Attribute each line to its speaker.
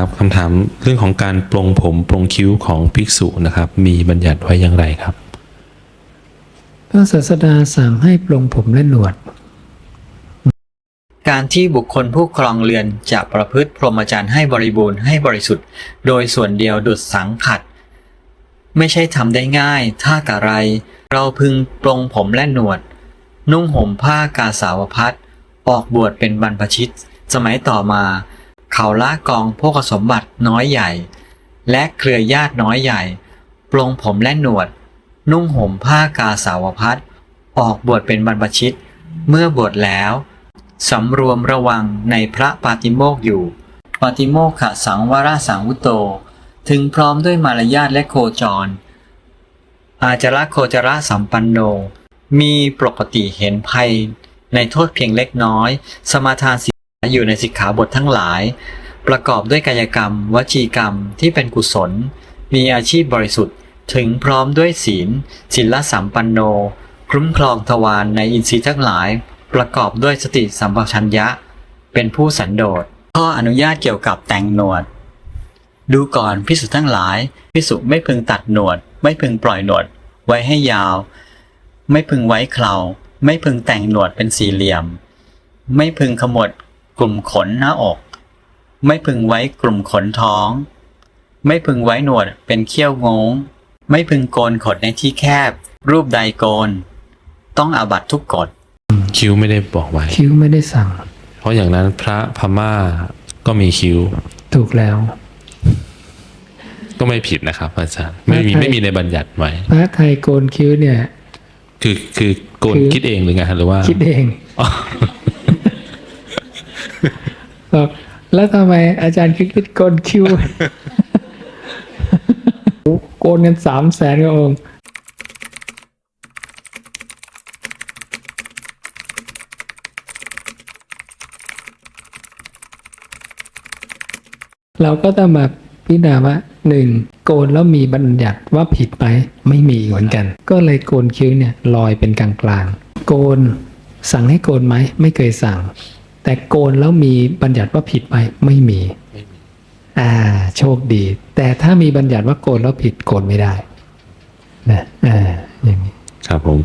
Speaker 1: ครับคำถามเรื่องของการปลงผมปลงคิ้วของภิกษุนะครับ มีบัญญัติไว้อย่างไรครับ
Speaker 2: พระศาสดาสั่งให้ปลงผมและหนวด
Speaker 3: การที่บุคคลผู้ครองเรือนจะประพฤติพรหมจรรย์ให้บริบูรณ์ให้บริสุทธิ์ โดยส่วนเดียวดุดสังขัด ไม่ใช่ทำได้ง่าย ถ้ากะไร เราพึงปลงผมและหนวด นุ่งห่มผ้ากาสาวพัดออกบวชเป็นบรรพชิต สมัยต่อมา เขาละกองพวกสมบัติน้อยใหญ่ และเครือญาติน้อยใหญ่ ปลงผมและหนวด นุ่งห่มผ้ากาสาวพัดออกบวชเป็นบรรพชิต เมื่อบวชแล้วสำรวมระวังในพระปาติโมกอยู่ ปาติโมกขสังวราสังวุโต ถึงพร้อมด้วยมารยาทและโคจร อาจระโคจระสัมปันโน มีปกติเห็นภัยในโทษเพียงเล็กน้อย สมาทานศี อยู่ในสิกขาบททั้งหลาย ประกอบด้วยกายกรรม วจีกรรมที่เป็นกุศล มีอาชีพบริสุทธิ์ ถึงพร้อมด้วยศีลศีลสัมปันโน คุ้มครองทวารในอินทรีย์ทั้งหลาย ประกอบด้วยสติสัมปชัญญะ เป็นผู้สันโดษข้ออนุญาตเกี่ยวกับแต่งหนวด ดูก่อนพิสุทั้งหลายพิสุไม่พึงตัดหนวด ไม่พึงปล่อยหนวด ไว้ให้ยาว ไม่พึงไว้เคราไม่พึงแต่งหนวดเป็นสี่เหลี่ยม ไม่พึงขมวด กลุ่มขนหน้าอก ไม่พึงไว้กลุ่มขนท้อง ไม่พึงไว้หนวดเป็นเขี้ยวงง ไม่พึงโกนขนในที่แคบ รูปใดโกน ต้องอาบัตทุกกฎ
Speaker 1: คิ้วไม่ได้บอกไว้
Speaker 2: คิ้วไม่ได้สั่ง
Speaker 1: เพราะอย่างนั้นพระพม่าก็มีคิ้ว
Speaker 2: ถูกแล้ว
Speaker 1: ก็ไม่ผิดนะครับอาจารย์ไม่มี
Speaker 2: พระไทย
Speaker 1: ไม่มีในบัญญัติไว้
Speaker 2: พระไทยโกนคิ้วเนี่ย
Speaker 1: คือคือโกน
Speaker 2: คือ
Speaker 1: คิดเองหรือไงฮะหรือว่า
Speaker 2: คิดเอง
Speaker 1: อ๋อ
Speaker 2: บอกแล้วทำไมอาจารย์คิดคิดโกนคิ้วโกนกันสามแสนกว่าองค์เราก็ต้องมาพิจารณาว่าหนึ่งโกนแล้วมีบัญญัติว่าผิดไหมไม่มีเหมือนกัน ก็เลยโกนคิ้วเนี่ยลอยเป็นกลางกลางโกน สั่งให้โกนไหมไม่เคยสั่ง แต่โกนแล้วมีบัญญัติว่าผิดไหมไม่มีอ่า โชคดี แต่ถ้ามีบัญญัติว่าโกนแล้วผิดโกนไม่ได้นะอ่าอย่างนี้
Speaker 1: ครับผม